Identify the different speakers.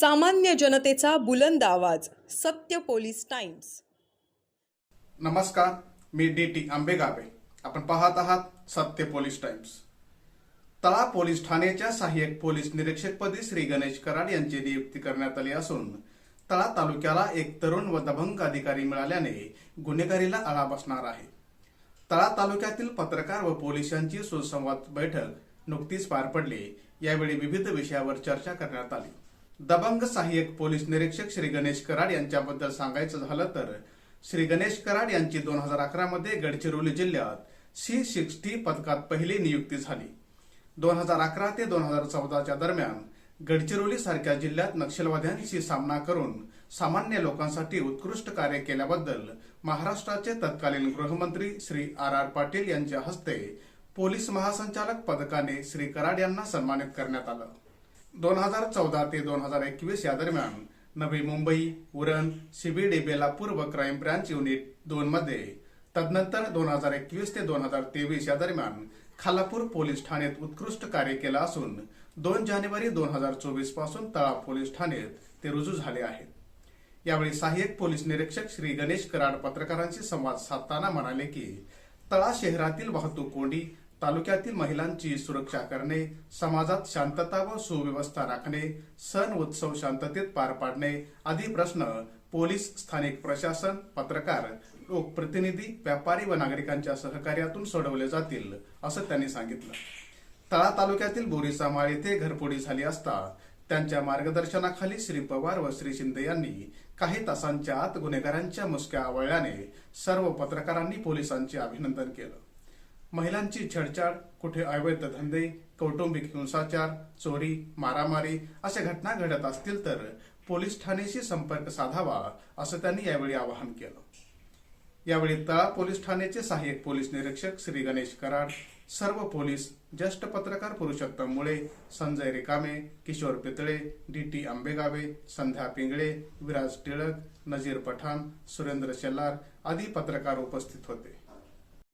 Speaker 1: सामान्य जनतेचा बुलंद आवाज सत्य पोलीस टाइम्स.
Speaker 2: नमस्कार मी डी टी आंबेगावे. आपण पाहत आहात सत्य पोलीस टाइम्स. तळा पोलीस ठाण्याच्या सहाय्यक पोलीस निरीक्षकपदी श्री गणेश कराड यांची नियुक्ती करण्यात आली असून तळा तालुक्याला एक तरुण व दभंग अधिकारी मिळाल्याने गुन्हेगारीला आळा बसणार आहे. तळा तालुक्यातील पत्रकार व पोलिसांची सुसंवाद बैठक नुकतीच पार पडली. यावेळी विविध विषयावर चर्चा करण्यात आली. दबंग सहाय्यक पोलीस निरीक्षक श्री गणेश कराड यांच्याबद्दल सांगायचं झालं तर श्री गणेश कराड यांची दोन हजार अकरा मध्ये गडचिरोली जिल्ह्यात सी सिक्स्टी पदकात पहिली नियुक्ती झाली. दोन हजार अकरा ते दोन हजार चौदाच्या दरम्यान गडचिरोली सारख्या जिल्ह्यात नक्षलवाद्यांशी सामना करून सामान्य लोकांसाठी उत्कृष्ट कार्य केल्याबद्दल महाराष्ट्राचे तत्कालीन गृहमंत्री श्री आर आर पाटील यांच्या हस्ते पोलीस महासंचालक पदकाने श्री कराड यांना सन्मानित करण्यात आलं. दोन हजार चौदा ते दोन हजार एकवीस या दरम्यान Navi Mumbai Uran CBD Belapur crime branch unit दोन मध्ये. तदनंतर दोन हजार एकवीस ते दोन हजार तेवीस या दरम्यान खालापूर पोलीस ठाण्यात उत्कृष्ट कार्य केलं असून दोन जानेवारी दोन हजार चोवीसपासून तळा पोलीस ठाण्यात ते रुजू झाले आहेत. यावेळी सहाय्यक पोलीस निरीक्षक श्री गणेश कराड पत्रकारांशी संवाद साधताना म्हणाले की तळा शहरातील वाहतूक कोंडी तालुक्यातील महिलांची सुरक्षा करणे समाजात शांतता व सुव्यवस्था राखणे सण उत्सव शांततेत पार पाडणे आदी प्रश्न पोलीस स्थानिक प्रशासन पत्रकार लोकप्रतिनिधी व्यापारी व नागरिकांच्या सहकार्यातून सोडवले जातील असं त्यांनी सांगितलं. तळा तालुक्यातील बोरीचा माळ येथे घरफोडी झाली असता त्यांच्या मार्गदर्शनाखाली श्री पवार व श्री शिंदे यांनी काही तासांच्या आत गुन्हेगारांच्या मुसक्या आवळल्याने सर्व पत्रकारांनी पोलिसांचे अभिनंदन केलं. महिलांची छेडछाड कुठे अवैध धंदे कौटुंबिक हिंसाचार चोरी मारामारी अशा घटना घडत असतील तर पोलीस ठाणेशी संपर्क साधावा असं त्यांनी यावेळी आवाहन केलं. यावेळी तळा पोलीस ठाण्याचे सहाय्यक पोलीस निरीक्षक श्री गणेश कराड सर्व पोलीस ज्येष्ठ पत्रकार पुरुषोत्तम मुळे संजय रिकामे किशोर पितळे डी टी आंबेगावे संध्या पिंगळे विराज टिळक नजीर पठाण सुरेंद्र शेलार आदी पत्रकार उपस्थित होते.